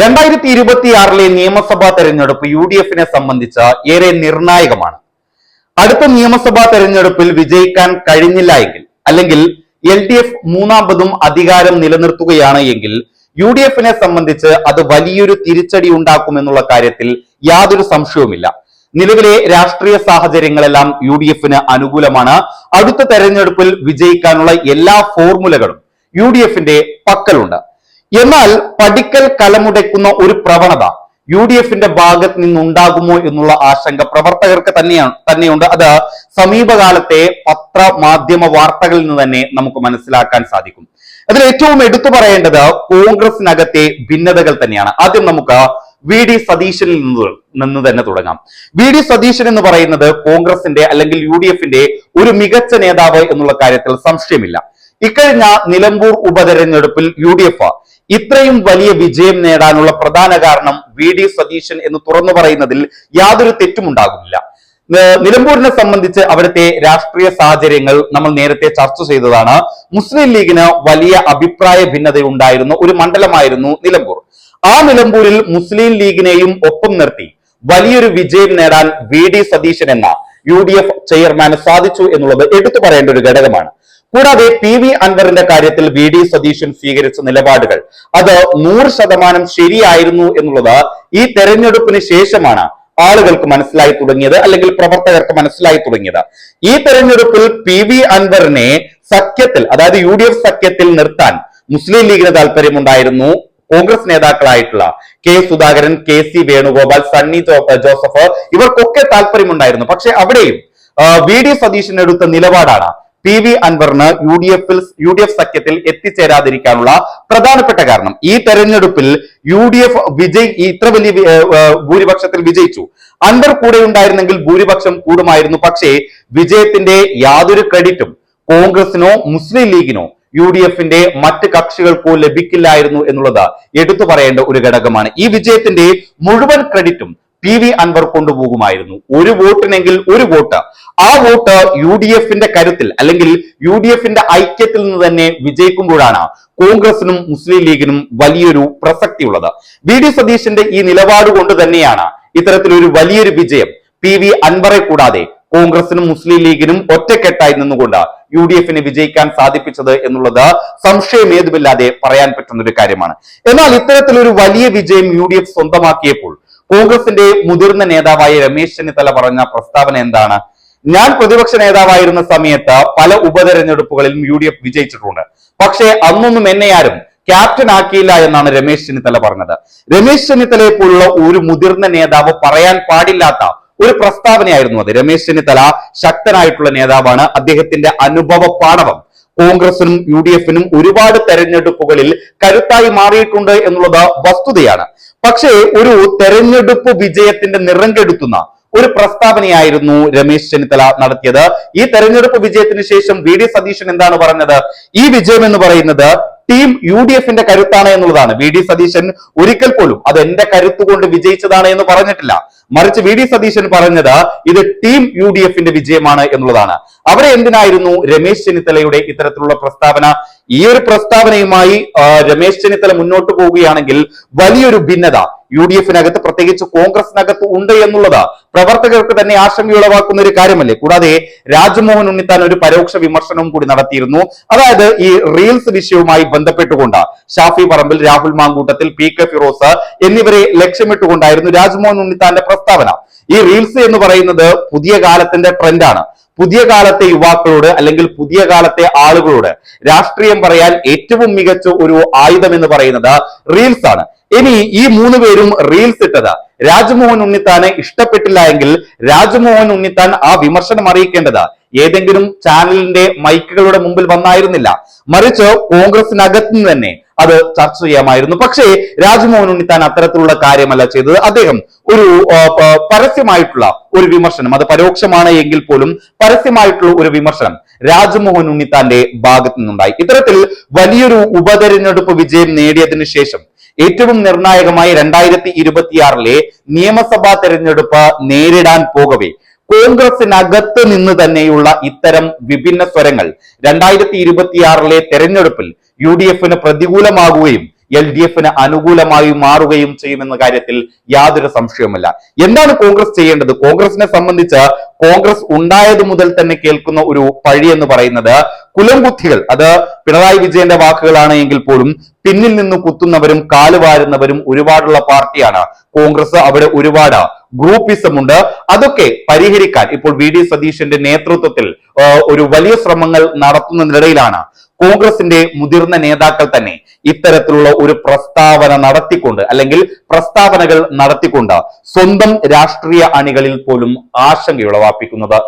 രണ്ടായിരത്തി ഇരുപത്തിയാറിലെ നിയമസഭാ തെരഞ്ഞെടുപ്പ് യു ഡി എഫിനെ സംബന്ധിച്ച് ഏറെ നിർണായകമാണ്. അടുത്ത നിയമസഭാ തെരഞ്ഞെടുപ്പിൽ വിജയിക്കാൻ കഴിഞ്ഞില്ല എങ്കിൽ അല്ലെങ്കിൽ എൽ ഡി എഫ് മൂന്നാമതും അധികാരം നിലനിർത്തുകയാണ് എങ്കിൽ യു ഡി എഫിനെ സംബന്ധിച്ച് അത് വലിയൊരു തിരിച്ചടി ഉണ്ടാക്കുമെന്നുള്ള കാര്യത്തിൽ യാതൊരു സംശയവുമില്ല. നിലവിലെ രാഷ്ട്രീയ സാഹചര്യങ്ങളെല്ലാം യു ഡി എഫിന് അനുകൂലമാണ്. അടുത്ത തെരഞ്ഞെടുപ്പിൽ വിജയിക്കാനുള്ള എല്ലാ ഫോർമുലകളും യു ഡി എഫിന്റെ പക്കലുണ്ട്. എന്നാൽ പഠിക്കൽ കലമുടയ്ക്കുന്ന ഒരു പ്രവണത യു ഡി എഫിന്റെ ഭാഗത്ത് നിന്നുണ്ടാകുമോ എന്നുള്ള ആശങ്ക പ്രവർത്തകർക്ക് തന്നെയാണ് തന്നെയുണ്ട്. അത് സമീപകാലത്തെ പത്രമാധ്യമ വാർത്തകളിൽ നിന്ന് തന്നെ നമുക്ക് മനസ്സിലാക്കാൻ സാധിക്കും. അതിൽ ഏറ്റവും എടുത്തു പറയേണ്ടത് കോൺഗ്രസിനകത്തെ ഭിന്നതകൾ തന്നെയാണ്. ആദ്യം നമുക്ക് വി ഡി സതീശനിൽ നിന്ന് നിന്ന് തന്നെ തുടങ്ങാം. വി ഡി സതീശൻ എന്ന് പറയുന്നത് കോൺഗ്രസിന്റെ അല്ലെങ്കിൽ യു ഡി എഫിന്റെ ഒരു മികച്ച നേതാവ് എന്നുള്ള കാര്യത്തിൽ സംശയമില്ല. ഇക്കഴിഞ്ഞ നിലമ്പൂർ ഉപതെരഞ്ഞെടുപ്പിൽ യു ഡി എഫ് ഇത്രയും വലിയ വിജയം നേടാനുള്ള പ്രധാന കാരണം വി ഡി സതീശൻ എന്ന് തുറന്നു പറയുന്നതിൽ യാതൊരു തെറ്റുമുണ്ടാകുന്നില്ല നിലമ്പൂരിനെ സംബന്ധിച്ച് അവിടുത്തെ രാഷ്ട്രീയ സാഹചര്യങ്ങൾ നമ്മൾ നേരത്തെ ചർച്ച ചെയ്തതാണ്. മുസ്ലിം ലീഗിന് വലിയ അഭിപ്രായ ഭിന്നത ഉണ്ടായിരുന്ന ഒരു മണ്ഡലമായിരുന്നു നിലമ്പൂർ. ആ നിലമ്പൂരിൽ മുസ്ലിം ലീഗിനെയും ഒപ്പം നിർത്തി വലിയൊരു വിജയം നേടാൻ വി ഡി സതീശൻ എന്ന യു ഡി എഫ് ചെയർമാന് സാധിച്ചു എന്നുള്ളത് എടുത്തു പറയേണ്ട ഒരു ഘടകമാണ്. കൂടാതെ പി വി അൻവറിന്റെ കാര്യത്തിൽ വി ഡി സതീശൻ സ്വീകരിച്ച നിലപാടുകൾ. അത് നൂറ് ശതമാനം ശരിയായിരുന്നു എന്നുള്ളത് ഈ തെരഞ്ഞെടുപ്പിന് ശേഷമാണ് ആളുകൾക്ക് മനസ്സിലായി തുടങ്ങിയത് അല്ലെങ്കിൽ പ്രവർത്തകർക്ക് മനസ്സിലായി തുടങ്ങിയത്. ഈ തെരഞ്ഞെടുപ്പിൽ പി വി അൻവറിനെ സഖ്യത്തിൽ അതായത് യു ഡി എഫ് സഖ്യത്തിൽ നിർത്താൻ മുസ്ലിം ലീഗിന് താല്പര്യമുണ്ടായിരുന്നു Congress നേതാക്കളായിട്ടുള്ള K Sudhakaran K C Venugopal Sunny Joseph ഇവർക്കൊക്കെ താല്പര്യമുണ്ടായിരുന്നു പക്ഷെ അവിടെയും വി ഡി സതീശൻ എടുത്ത നിലപാടാണ് പി വി അൻവറിന് യു ഡി എഫിൽ യു ഡി എഫ് സഖ്യത്തിൽ എത്തിച്ചേരാതിരിക്കാനുള്ള പ്രധാനപ്പെട്ട കാരണം. ഈ തെരഞ്ഞെടുപ്പിൽ യു ഡി എഫ് വിജയ് ഇത്ര വലിയ ഭൂരിപക്ഷത്തിൽ വിജയിച്ചു. അൻവർ കൂടെ ഉണ്ടായിരുന്നെങ്കിൽ ഭൂരിപക്ഷം കൂടുമായിരുന്നു. പക്ഷേ വിജയത്തിന്റെ യാതൊരു ക്രെഡിറ്റും കോൺഗ്രസിനോ മുസ്ലിം ലീഗിനോ യു ഡി എഫിന്റെ മറ്റ് കക്ഷികൾക്കോ ലഭിക്കില്ലായിരുന്നു എന്നുള്ളത് എടുത്തു പറയേണ്ട ഒരു ഘടകമാണ്. ഈ വിജയത്തിന്റെ മുഴുവൻ ക്രെഡിറ്റും പി വി അൻവർ കൊണ്ടുപോകുമായിരുന്നു. ഒരു വോട്ടിനെങ്കിൽ ഒരു വോട്ട്. ആ വോട്ട് യു ഡി എഫിന്റെ കരുത്തിൽ അല്ലെങ്കിൽ യു ഡി എഫിന്റെ ഐക്യത്തിൽ നിന്ന് തന്നെ വിജയിക്കുമ്പോഴാണ് കോൺഗ്രസിനും മുസ്ലിം ലീഗിനും വലിയൊരു പ്രസക്തിയുള്ളത്. വി ഡി സതീശന്റെ ഈ നിലപാട് കൊണ്ട് തന്നെയാണ് ഇത്തരത്തിലൊരു വലിയൊരു വിജയം പി വി അൻവറെ കൂടാതെ കോൺഗ്രസിനും മുസ്ലിം ലീഗിനും ഒറ്റക്കെട്ടായി നിന്നുകൊണ്ട് യു ഡി എഫിന് വിജയിക്കാൻ സാധിപ്പിച്ചത് എന്നുള്ളത് സംശയം ഏതുമില്ലാതെ പറയാൻ പറ്റുന്ന ഒരു കാര്യമാണ്. എന്നാൽ ഇത്തരത്തിലൊരു വലിയ വിജയം യു ഡി എഫ് സ്വന്തമാക്കിയപ്പോൾ കോൺഗ്രസിന്റെ മുതിർന്ന നേതാവായ രമേശ് ചെന്നിത്തല പറഞ്ഞ പ്രസ്താവന എന്താണ്? ഞാൻ പ്രതിപക്ഷ നേതാവായിരുന്ന സമയത്ത് പല ഉപതെരഞ്ഞെടുപ്പുകളിലും യു ഡി എഫ് വിജയിച്ചിട്ടുണ്ട്. പക്ഷേ അന്നൊന്നും എന്നെ ആരും ക്യാപ്റ്റൻ ആക്കിയില്ല എന്നാണ് രമേശ് ചെന്നിത്തല പറഞ്ഞത്. രമേശ് ചെന്നിത്തലയെ പോലുള്ള ഒരു മുതിർന്ന നേതാവ് പറയാൻ പാടില്ലാത്ത ഒരു പ്രസ്താവനയായിരുന്നു അത്. രമേശ് ചെന്നിത്തല ശക്തനായിട്ടുള്ള നേതാവാണ്. അദ്ദേഹത്തിന്റെ അനുഭവ പാഠവം കോൺഗ്രസിനും യു ഡി എഫിനും ഒരുപാട് തെരഞ്ഞെടുപ്പുകളിൽ കരുത്തായി മാറിയിട്ടുണ്ട് എന്നുള്ളത് വസ്തുതയാണ്. പക്ഷേ ഒരു തെരഞ്ഞെടുപ്പ് വിജയത്തിന്റെ നിറം കെടുത്തുന്ന ഒരു പ്രസ്താവനയായിരുന്നു രമേശ് ചെന്നിത്തല നടത്തിയത്. ഈ തെരഞ്ഞെടുപ്പ് വിജയത്തിന് ശേഷം വി ഡി സതീശൻ എന്താണ് പറഞ്ഞത്? ഈ വിജയം എന്ന് പറയുന്നത് ടീം യു ഡി എഫിന്റെ കരുത്താണ് എന്നുള്ളതാണ്. വി ഡി സതീശൻ ഒരിക്കൽ പോലും അത് എന്റെ കരുത്ത് കൊണ്ട് വിജയിച്ചതാണ് എന്ന് പറഞ്ഞിട്ടില്ല. മറിച്ച് വി ഡി സതീശൻ പറഞ്ഞത് ഇത് ടീം യു ഡി എഫിന്റെ വിജയമാണ് എന്നുള്ളതാണ്. അവരെ എന്തിനായിരുന്നു രമേശ് ചെന്നിത്തലയുടെ ഇത്തരത്തിലുള്ള പ്രസ്താവന? ഈ ഒരു പ്രസ്താവനയുമായി രമേശ് ചെന്നിത്തല മുന്നോട്ട് പോവുകയാണെങ്കിൽ വലിയൊരു ഭിന്നത യു ഡി എഫിനകത്ത് പ്രത്യേകിച്ച് കോൺഗ്രസിനകത്ത് ഉണ്ട് എന്നുള്ളത്. പ്രവർത്തകർക്ക് തന്നെ ആശങ്കയുളവാക്കുന്ന ഒരു കാര്യമല്ലേ? കൂടാതെ രാജ്മോഹൻ ഉണ്ണിത്താൻ ഒരു പരോക്ഷ വിമർശനവും കൂടി നടത്തിയിരുന്നു. അതായത് ഈ റീൽസ് വിഷയവുമായി ബന്ധപ്പെട്ടുകൊണ്ട്. ഷാഫി പറമ്പിൽ രാഹുൽ മാങ്കൂട്ടത്തിൽ പി കെ ഫിറോസ് എന്നിവരെ ലക്ഷ്യമിട്ടുകൊണ്ടായിരുന്നു രാജ്മോഹൻ ഉണ്ണിത്താന്റെ പ്രസ്താവന. ഈ റീൽസ് എന്ന് പറയുന്നത് പുതിയ കാലത്തിന്റെ ട്രെൻഡാണ് പുതിയ കാലത്തെ യുവാക്കളോട് അല്ലെങ്കിൽ പുതിയ കാലത്തെ ആളുകളോട് രാഷ്ട്രീയം പറയാൻ ഏറ്റവും മികച്ച ഒരു ആയുധം എന്ന് പറയുന്നത് റീൽസ് ആണ്. ഇനി ഈ മൂന്ന് പേരും റീൽസ് ഇട്ടത്. രാജ്മോഹൻ ഉണ്ണിത്താനെ ഇഷ്ടപ്പെട്ടില്ല എങ്കിൽ രാജ്മോഹൻ ഉണ്ണിത്താൻ ആ വിമർശനം അറിയിക്കേണ്ടത് ഏതെങ്കിലും ചാനലിന്റെ മൈക്കുകളുടെ മുമ്പിൽ വന്നായിരുന്നില്ല. മറിച്ച് കോൺഗ്രസിനകത്ത് നിന്ന് തന്നെ അത് ചർച്ച ചെയ്യാമായിരുന്നു. പക്ഷേ രാജ്മോഹൻ ഉണ്ണിത്താൻ അത്തരത്തിലുള്ള കാര്യമല്ല ചെയ്തത്. അദ്ദേഹം ഒരു പരസ്യമായിട്ടുള്ള ഒരു വിമർശനം. അത് പരോക്ഷമാണ് എങ്കിൽ പോലും പരസ്യമായിട്ടുള്ള ഒരു വിമർശനം രാജ്മോഹൻ ഉണ്ണിത്താന്റെ ഭാഗത്തു നിന്നുണ്ടായി ഇത്തരത്തിൽ വലിയൊരു ഉപതെരഞ്ഞെടുപ്പ് വിജയം നേടിയതിന് ശേഷം ഏറ്റവും നിർണായകമായി രണ്ടായിരത്തി ഇരുപത്തിയാറിലെ നിയമസഭാ തെരഞ്ഞെടുപ്പ് നേരിടാൻ പോകവേ കോൺഗ്രസിനകത്ത് നിന്ന് തന്നെയുള്ള ഇത്തരം വിഭിന്ന സ്വരങ്ങൾ രണ്ടായിരത്തി ഇരുപത്തിയാറിലെ തെരഞ്ഞെടുപ്പിൽ യു ഡി എഫിന് പ്രതികൂലമാകുകയും എൽ ഡി എഫിന് അനുകൂലമായി മാറുകയും ചെയ്യുമെന്ന കാര്യത്തിൽ യാതൊരു സംശയവുമില്ല. എന്താണ് കോൺഗ്രസ് ചെയ്യേണ്ടത്? കോൺഗ്രസിനെ സംബന്ധിച്ച് കോൺഗ്രസ് ഉണ്ടായത് മുതൽ തന്നെ കേൾക്കുന്ന ഒരു പഴി എന്ന് പറയുന്നത് കുലംകുത്തികൾ അത് പിണറായി വിജയന്റെ വാക്കുകളാണ് എങ്കിൽ പോലും പിന്നിൽ നിന്ന് കുത്തുന്നവരും കാലുവാരുന്നവരും ഒരുപാടുള്ള പാർട്ടിയാണ്. കോൺഗ്രസ് അവിടെ ഒരുപാട്. ഗ്രൂപ്പിസം ഉണ്ട് അതൊക്കെ പരിഹരിക്കാൻ ഇപ്പോൾ വി ഡി സതീശന്റെ നേതൃത്വത്തിൽ ഒരു വലിയ ശ്രമങ്ങൾ നടത്തുന്നതിനിടയിലാണ് കോൺഗ്രസിന്റെ മുതിർന്ന നേതാക്കൾ തന്നെ ഇത്തരത്തിലുള്ള ഒരു പ്രസ്താവന നടത്തിക്കൊണ്ട് അല്ലെങ്കിൽ പ്രസ്താവനകൾ നടത്തിക്കൊണ്ട് സ്വന്തം രാഷ്ട്രീയ അണികളിൽ പോലും ആശങ്കയുളവാപ്പിക്കുന്നത്.